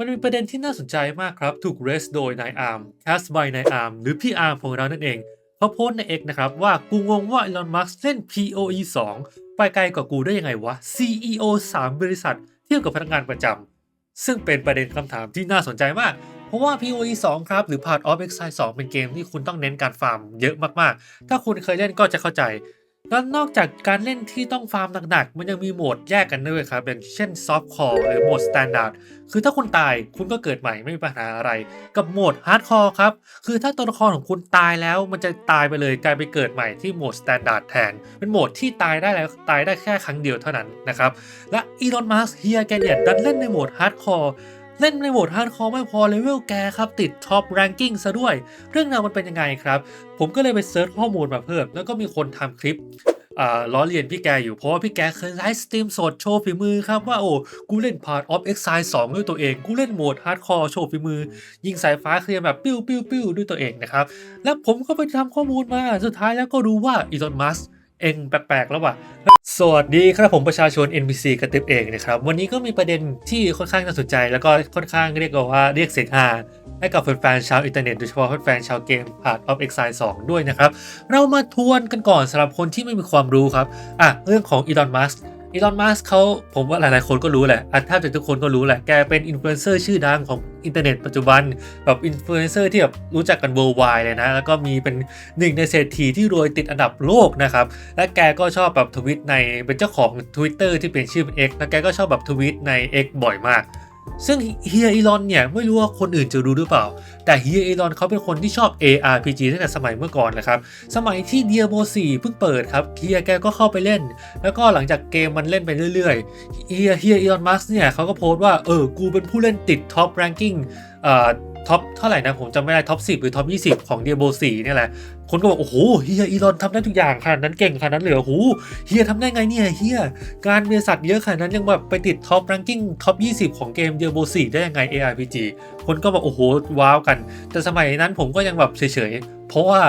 มันมีประเด็นที่น่าสนใจมากครับ ถูกเรสโดยนายอาร์ม cast by นายอาร์มหรือพี่อาร์มของเรานั่นเอง เขาโพสต์ใน X นะครับ ว่ากูงงว่าอีลอนมัสเล่น POE 2 ไปไกลกว่ากูได้ยังไงวะ CEO 3 บริษัท เทียบกับพนักงานประจำซึ่งเป็นประเด็นคำถามที่น่าสนใจมากเพราะว่า POE 2 ครับ หรือ Part of Exile 2 เป็นเกมที่คุณต้องเน้นการฟาร์มเยอะมาก ๆ ถ้าคุณเคยเล่นก็จะเข้าใจ แล้วนอกจากการเล่นที่ต้องฟาร์มหนักๆ มันยังมีโหมดแยกกันด้วยครับอย่างเช่น Soft Core หรือโหมด Standard คือถ้าคุณตายคุณก็เกิดใหม่ไม่มีปัญหาอะไร กับโหมด Hardcore ครับ คือถ้าตัวละครของคุณตายแล้วมันจะตายไปเลยกลายไปเกิดใหม่ที่โหมด Standard แทน เป็นโหมดที่ตายได้แล้วตายได้แค่ครั้งเดียวเท่านั้นนะครับ และอีลอนมัสเฮียแกเนี่ยดันเล่นในโหมด Hardcore เล่นในโหมดฮาร์ดคอร์ไม่พอเลเวลแกครับติดท็อปแรงกิ้งซะด้วย เรื่องราวมันเป็นยังไงครับ ผมก็เลยไปเซิร์ชข้อมูลมาเพิ่ม แล้วก็มีคนทำคลิปอ่าล้อเลียนพี่แกอยู่เพราะว่าพี่แกเคยไลฟ์สตรีมสดโชว์ฝีมือครับว่าโอ้กูเล่น Part of Exile 2 ด้วยตัวเอง กูเล่นโหมดฮาร์ดคอร์โชว์ฝีมือ ยิงสายฟ้าเคลียร์แบบปิ้วปิ้วปิ้วด้วยตัวเองนะครับ แล้วผมก็ไปทำข้อมูลมาสุดท้ายแล้วก็รู้ว่าอีลอนมัส เองแปลกๆแล้วว่ะ สวัสดีครับผมประชาชน NBC กระติบเองนะครับ วันนี้ก็มีประเด็นที่ค่อนข้างน่าสนใจ แล้วก็ค่อนข้างเรียกว่าเรียกเสียงฮาให้กับแฟนๆชาวอินเทอร์เน็ตโดยเฉพาะแฟนๆชาวเกม Part of Exile 2ด้วยนะครับ เรามาทวนกันก่อนสำหรับคนที่ไม่มีความรู้ครับอะเรื่องของอีลอนมัส อีลอนมัสเขาผมว่าหลายๆคนก็รู้แหละอะแทบจะทุกคนก็รู้แหละแกเป็นอินฟลูเอนเซอร์ชื่อดังของอินเทอร์เน็ตปัจจุบันแบบอินฟลูเอนเซอร์ที่แบบรู้จักกัน worldwide เลยนะ แล้วก็มีเป็นหนึ่งในเศรษฐีที่รวยติดอันดับโลกนะครับ และแกก็ชอบแบบทวิตในเป็นเจ้าของ Twitter ที่เปลี่ยนชื่อเป็น X แล้วแกก็ชอบแบบทวิตใน X บ่อยมาก ซึ่งเฮียอีลอนเนี่ยไม่รู้ว่าคนอื่นจะรู้หรือเปล่า แต่เฮียอีลอนเขาเป็นคนที่ชอบ ARPG ตั้งแต่สมัยเมื่อก่อนนะครับ สมัยที่ Diablo 4 เพิ่งเปิดครับเฮียแกก็เข้าไปเล่น แล้วก็หลังจากเกมมันเล่นไปเรื่อยๆเฮียเฮียอีลอนมัสเนี่ยเขาก็โพสต์ว่าเออกูเป็นผู้เล่นติดท็อปแรงกิ้งอ่อ ท็อปเท่าไหร่นะผมจำไม่ได้ท็อป10หรือท็อป20ของ Diablo 4เนี่ยแหละ คนก็บอกโอ้โหเฮียอีลอนทำได้ทุกอย่างขนาดนั้นเก่งขนาดนั้นเลยเหรอโอ้โหเฮียทำได้ไงเนี่ยเฮียการบริษัทเยอะขนาดนั้นยังแบบไปติดท็อปแรงกิ้งท็อป20ของเกม Diablo 4ได้ยังไง ARPG คนก็บอกโอ้โหว้าวกัน แต่สมัยนั้นผมก็ยังแบบเฉยๆเพราะว่า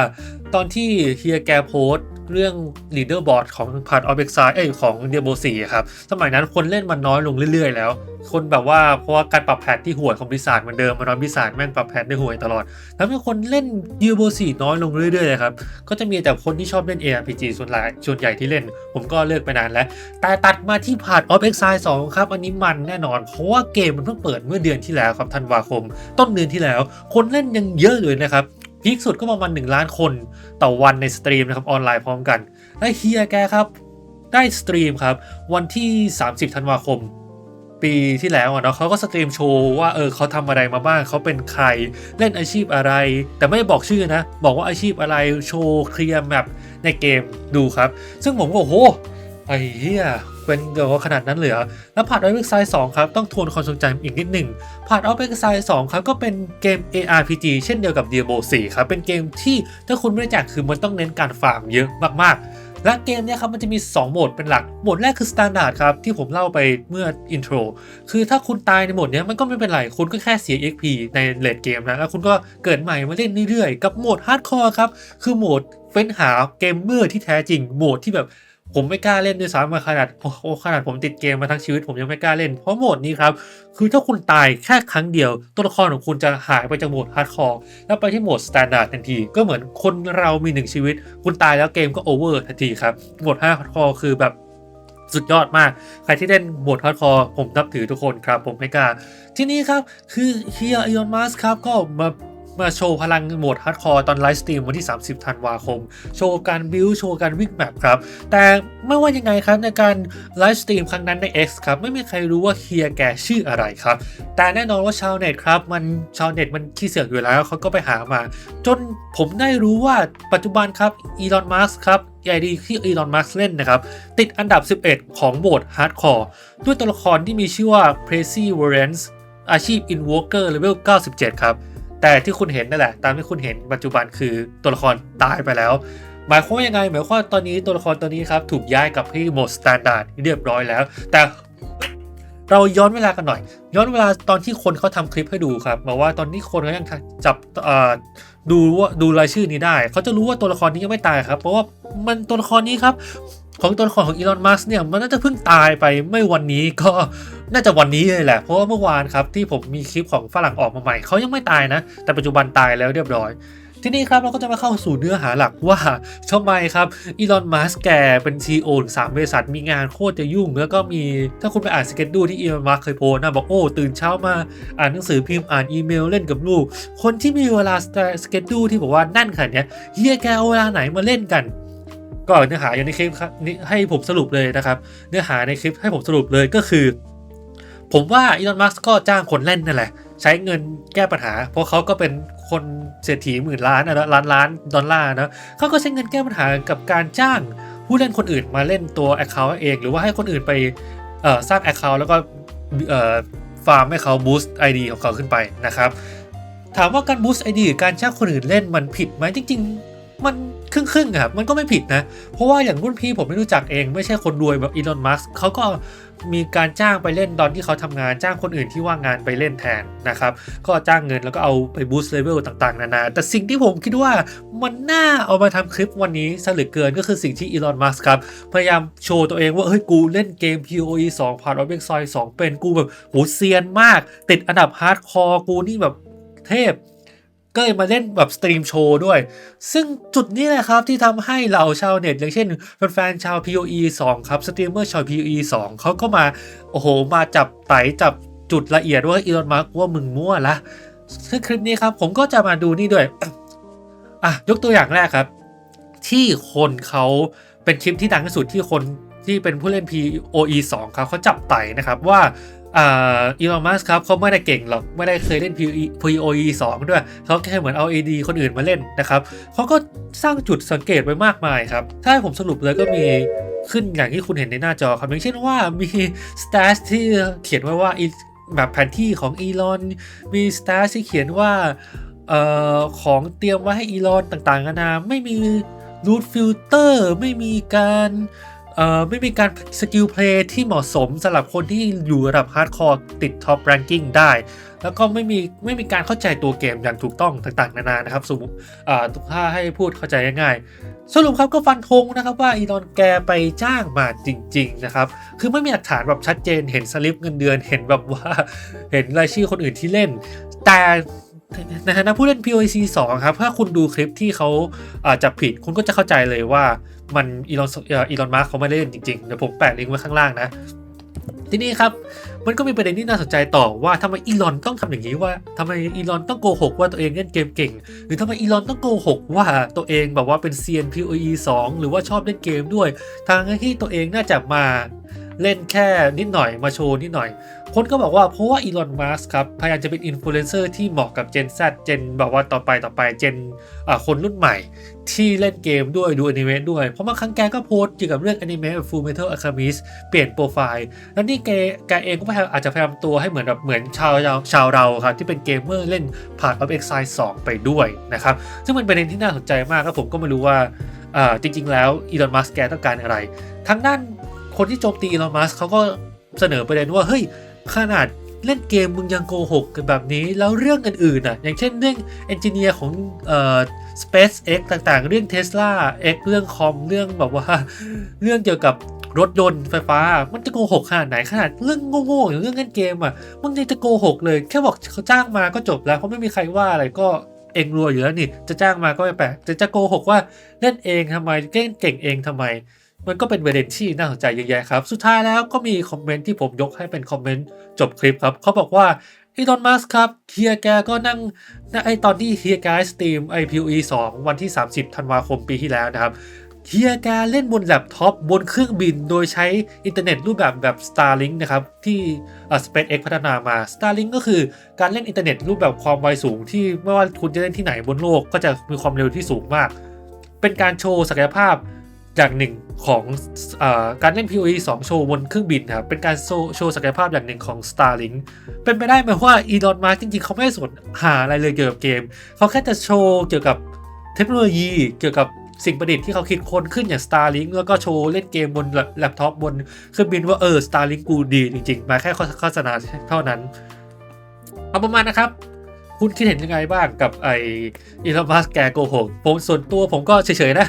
ตอนที่เฮียแกโพสต์ เรื่อง leaderboard ของ Part of Exile เอ้ยของ Diablo 4 ครับ สมัยนั้นคนเล่นมันน้อยลงเรื่อยๆ แล้ว คนแบบว่าเพราะว่าการปรับแพทที่ห่วยของบริษัทมันเดิมมานอนบริษัทแม่งปรับแพทได้ห่วยตลอดทำให้คนเล่น Diablo 4 น้อยลงเรื่อยๆเลยครับ ก็จะมีแต่คนที่ชอบเล่น ARPG ส่วนใหญ่ส่วนใหญ่ที่เล่น ผมก็เลิกไปนานแล้ว แต่ตัดมาที่ Part of Exile 2 ครับ อันนี้มันแน่นอน เพราะว่าเกมมันเพิ่งเปิดเมื่อเดือนที่แล้วครับธันวาคม ต้นเดือนที่แล้ว คนเล่นยังเยอะเลยนะครับ พีคสุดก็ประมาณ1ล้านคนต่อวันในสตรีมนะครับออนไลน์พร้อมกันและเฮียแกครับ ได้สตรีมครับ วันที่ 30 ธันวาคม ปีที่แล้วอะเนาะเขาก็สตรีมโชว์ว่าเออเขาทำอะไรมาบ้างเขาเป็นใครเล่นอาชีพอะไร แต่ไม่บอกชื่อนะ บอกว่าอาชีพอะไรโชว์เคลียร์แมปในเกมดูครับ ซึ่งผมก็โอ้โหไอ้เหี้ย เป็นเดี๋ยวขนาดนั้นเลยอแล้วผ่าน o อ x i 2ครับต้องทวนความทรงจำอีกนิดหนึ่งผ่าน o อ x i 2ครับก็เป็นเกม ARPG เช่นเดียวกับ Diablo 4ครับเป็นเกมที่ถ้าคุณไม่รู้จักคือมันต้องเน้นการฟาร์มเยอะมากๆและเกมนี้ครับมันจะมี 2 โหมดเป็นหลัก โหมดแรกคือ Standard ครับ ที่ผมเล่าไปเมื่ออินโทร คือถ้าคุณตายในโหมดนี้มันก็ไม่เป็นไร คุณก็แค่เสีย XP ในเลดเกมนะ แล้วคุณก็เกิดใหม่มาเล่นเรื่อยๆ กับโหมด Hardcore ครับ คือโหมดเฟ้นหาเกมเมอร์ที่แท้จริง โหมดที่แบบ ผมไม่กล้าเล่นด้วยซ้ำมาขนาดโอ้ขนาดผมติดเกมมาทั้งชีวิต ผมยังไม่กล้าเล่น เพราะโหมดนี้ครับ คือถ้าคุณตายแค่ครั้งเดียว ตัวละครของคุณจะหายไปจากโหมดฮาร์ดคอร์แล้วไปที่โหมดสแตนดาร์ดทันที ก็เหมือนคนเรามีหนึ่งชีวิต คุณตายแล้วเกมก็โอเวอร์ทันทีครับโหมดฮาร์ดคอร์คือแบบสุดยอดมาก ใครที่เล่นโหมดฮาร์ดคอร์ผมนับถือทุกคนครับ ผมไม่กล้า ที่นี่ครับ คือเฮียอีลอนมัสครับ ก็มา มาโชว์พลังโหมดฮาร์ดคอร์ตอนไลฟ์สตรีมวันที่ 30 ธันวาคม โชว์การบิวโชว์การวิ่งแมปครับ แต่ไม่ว่ายังไงครับในการไลฟ์สตรีมครั้งนั้นใน X ครับ ไม่มีใครรู้ว่าเฮียแกชื่ออะไรครับ แต่แน่นอนว่าชาวเน็ตครับ มันชาวเน็ตมันขี้เสือกอยู่แล้วเขาก็ไปหามา จนผมได้รู้ว่าปัจจุบันครับอีลอนมัสครับไอดีที่อีลอนมัสเล่นนะครับ ติดอันดับ 11 ของโหมดฮาร์ดคอร์ด้วยตัวละครที่มีชื่อว่า p r e c y w a r e n s อาชีพ Invoker Level 97 ครับ แต่ที่คุณเห็นนั่นแหละ ตามที่คุณเห็นปัจจุบันคือตัวละครตายไปแล้ว หมายความว่ายังไง หมายความว่าตอนนี้ตัวละครตัวนี้ครับถูกย้ายกับที่โหมดสแตนดาร์ดเรียบร้อยแล้ว แต่เราย้อนเวลากันหน่อย ย้อนเวลาตอนที่คนเขาทำคลิปให้ดูครับบอกว่าตอนนี้คนเขายังจับดูว่าดูรายชื่อนี้ได้ เขาจะรู้ว่าตัวละครนี้ยังไม่ตายครับ เพราะว่ามันตัวละครนี้ครับ ของตัวละครของอีลอนมัสเนี่ยมันน่าจะเพิ่งตายไปไม่วันนี้ก็น่าจะวันนี้เลยแหละ เพราะว่าเมื่อวานครับที่ผมมีคลิปของฝรั่งออกมาใหม่เขายังไม่ตายนะ แต่ปัจจุบันตายแล้วเรียบร้อย ที่นี่ครับเราก็จะมาเข้าสู่เนื้อหาหลักว่าทำไมครับอีลอนมัสแกเป็น CEO ของสามบริษัทมีงานโคตรจะยุ่ง แล้วก็มีถ้าคุณไปอ่านสเก็ตดูที่อีลอนมัสเคยโพสนะบอกโอ้ตื่นเช้ามาอ่านหนังสือพิมพ์อ่านอีเมลเล่นกับลูก คนที่มีเวลาสเก็ตดูที่บอกว่านั่นขนาดเนี้ยเฮียแกเอาเวลาไหนมาเล่นกัน ก็เนื้อหาอย่างในคลิปนี่ให้ผมสรุปเลยนะครับ เนื้อหาในคลิปให้ผมสรุปเลยก็คือ ผมว่าอีลอนมัสก็จ้างคนเล่นนั่นแหละ ใช้เงินแก้ปัญหา เพราะเขาก็เป็นคนเศรษฐีหมื่นล้านนะล้านล้านดอลลาร์นะเขาก็ใช้เงินแก้ปัญหากับการจ้างผู้เล่นคนอื่นมาเล่นตัว Account เอง หรือว่าให้คนอื่นไปสร้าง Account แล้วก็ฟาร์มให้เขาบูสต์ ID ของเขาขึ้นไปนะครับ ถามว่าการบูสต์ ID หรือการจ้างคนอื่นเล่นมันผิดไหมจริง ๆ มัน ครึ่งครึ่งๆครับมันก็ไม่ผิดนะ เพราะว่าอย่างรุ่นพี่ผมไม่รู้จักเองไม่ใช่คนรวยแบบอีลอนมัสเขาก็มีการจ้างไปเล่นตอนที่เขาทำงานจ้างคนอื่นที่ว่างงานไปเล่นแทนนะครับ ก็จ้างเงินแล้วก็เอาไปบูสต์เลเวลต่างๆ นานา แต่สิ่งที่ผมคิดว่ามันน่าเอามาทำคลิปวันนี้ซะเหลือเกินก็คือสิ่งที่อีลอนมัสครับพยายามโชว์ตัวเองว่าเฮ้ยกูเล่นเกม PoE 2ผ่าน Object Soy 2เป็นกูแบบโหเซียนมาก ติดอันดับฮาร์ดคอร์กูนี่แบบเทพ ก็เลยมาเล่นแบบสตรีมโชว์ด้วย ซึ่งจุดนี้แหละครับที่ทำให้เราชาวเน็ต อย่างเช่นแฟนๆชาว PoE 2 ครับสตรีมเมอร์ชาว PoE 2 เขาก็มา โอ้โห มาจับไตจับจุดละเอียดว่าอีลอนมาร์กว่ามึงมั่วละซึ่งคลิปนี้ครับผมก็จะมาดูนี่ด้วย อะ ยกตัวอย่างแรกครับ ที่คนเขาเป็นคลิปที่ดังที่สุดที่คนที่เป็นผู้เล่น PoE 2 ครับเขาจับไตนะครับว่า อีลอนมัสครับเขาไม่ได้เก่งหรอกไม่ได้เคยเล่น PoE PoE 2 ด้วยเขาแค่เหมือนเอา AD คนอื่นมาเล่นนะครับเขาก็สร้างจุดสังเกตไว้มากมายครับ ถ้าให้ผมสรุปเลยก็มีขึ้นอย่างที่คุณเห็นในหน้าจอครับ อย่างเช่นว่ามีสแตชที่เขียนไว้ว่าแบบแผนที่ของอีลอนมีสแตชที่เขียนว่าออของเตรียมไว้ให้อีลอนต่างๆนานาไม่มีรูทฟิลเตอร์ไม่มีการ เอ่อไม่มีการสกิลเพลย์ที่เหมาะสมสำหรับคนที่อยู่ระดับฮาร์ดคอร์ติดท็อปแรงกิ้งได้ แล้วก็ไม่มีไม่มีการเข้าใจตัวเกมอย่างถูกต้องต่างๆ นานานะครับสมมติอ่าถ้าให้พูดเข้าใจง่ายๆ สรุปครับก็ฟันธงนะครับว่าอีลอนแกไปจ้างมาจริง ๆ นะครับ คือไม่มีหลักฐานแบบชัดเจนเห็นสลิปเงินเดือนเห็นแบบว่าเห็นรายชื่อคนอื่นที่เล่น แต่ในฐานะผู้เล่น POC 2 ครับ ถ้าคุณดูคลิปที่เขาอาจับผิด คุณก็จะเข้าใจเลยว่า มันอีลอนอีลอนมาร์คเขาไม่ได้เล่นจริงๆเดี๋ยวผมแปะลิงก์ไว้ข้างล่างนะ ทีนี้ครับ มันก็มีประเด็นที่น่าสนใจต่อว่าทำไมอีลอนต้องทำอย่างนี้ว่าทำไมอีลอนต้องโกหกว่าตัวเองเล่นเกมเก่ง หรือทำไมอีลอนต้องโกหกว่าตัวเองแบบว่าเป็นเซียน PoE 2 หรือว่าชอบเล่นเกมด้วยทางที่ตัวเองน่าจะมา เล่นแค่นิดหน่อยมาโชว์นิดหน่อย คนก็บอกว่าเพราะว่าอีลอนมัสครับพยายามจะเป็นอินฟลูเอนเซอร์ที่เหมาะกับ Gen Z เจนแบบว่าต่อไปต่อไปเจนอ่าคนรุ่นใหม่ ที่เล่นเกมด้วยดูอนิเมะด้วย เพราะบางครั้งแกก็โพสต์เกี่ยวกับเรื่องอนิเมะแบบ Full Metal Alchemist เปลี่ยนโปรไฟล์แล้วนี่แกแกเองก็พยายามอาจจะพยายามตัวให้เหมือนแบบเหมือนชาวเราชาวเราครับที่เป็นเกมเมอร์เล่นผ่าน of Exile 2ไปด้วยนะครับซึ่งมันเป็นประเด็นที่น่าสนใจมากแล้วผมก็ไม่รู้ว่าอ่าจริงๆ แล้วอีลอนมัสแกต้องการอะไร ทั้งด้าน คนที่โจมตีอีลอนมัสเขาก็เสนอประเด็นว่าเฮ้ยขนาดเล่นเกมมึงยังโกหกกันแบบนี้ แล้วเรื่องอื่นๆอะอย่างเช่นเรื่องเอนจิเนียร์ของเอ่อ SpaceX ต่างๆ เรื่อง Tesla X เรื่องคอมเรื่องแบบว่า เรื่องเกี่ยวกับรถยนต์ไฟฟ้า มันจะโกหกขนาดไหนขนาดเรื่องโง่ๆอย่างเรื่องเล่นเกมอะมึงยังจะโกหกเลย แค่บอกเขาจ้างมาก็จบแล้วเพราะไม่มีใครว่าอะไรก็เองรวยอยู่แล้วนี่ จะจ้างมาก็ไม่แปลกจะจะโกหกว่าเล่นเองทำไมเล่นเก่งเองทำไม มันก็เป็นประเด็นที่น่าสนใจเยอะแยะครับ สุดท้ายแล้วก็มีคอมเมนต์ที่ผมยกให้เป็นคอมเมนต์จบคลิปครับ เขาบอกว่าอีลอน มัสครับ เฮียแกก็นั่งไอตอนที่เฮียแกสตรีม IPOE 2 วันที่ 30 ธันวาคมปีที่แล้วนะครับ เฮียแกเล่นบนแล็ปท็อปบนเครื่องบิน โดยใช้อินเทอร์เน็ตรูปแบบแบบ Starlink นะครับ ที่อ่า SpaceX พัฒนามา Starlink ก็คือการเล่นอินเทอร์เน็ตรูปแบบความไวสูงที่ไม่ว่าคุณจะเล่นที่ไหนบนโลก ก็จะมีความเร็วที่สูงมาก เป็นการโชว์ศักยภาพ อย่างหนึ่งของอการเล่น PoE 2 โชว์บนเครื่องบินครับ เป็นการโชว์โชว์ศักยภาพอย่างหนึ่งของ Starlink เป็นไปได้ไหมว่าอีลอนมาร์กจริง ๆ เขาไม่ได้สนหาอะไรเลยเกี่ยวกับเกม เขาแค่จะโชว์เกี่ยวกับเทคโนโลยีเกี่ยวกับสิ่งประดิษฐ์ที่เขาคิดค้นขึ้นอย่าง Starlink แล้วก็โชว์เล่นเกมบนแล็ปท็อปบนเครื่องบินว่าเออ Starlink กูดีจริง ๆ มาแค่โฆษณาเท่านั้น เอาประมาณนะครับ คุณคิดเห็นยังไงบ้างกับไออีลอนมัสแกโกหกผมส่วนตัวผมก็เฉยๆนะ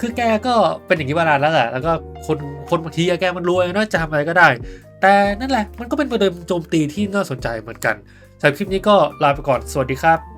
คือแกก็เป็นอย่างนี้มานานแล้วแหละแล้วก็คนคนบางทีอแกมันรวยเนอะจะทำอะไรก็ได้ แต่นั่นแหละมันก็เป็นประเด็นโจมตีที่น่าสนใจเหมือนกันสำหรับคลิปนี้ก็ลาไปก่อนสวัสดีครับ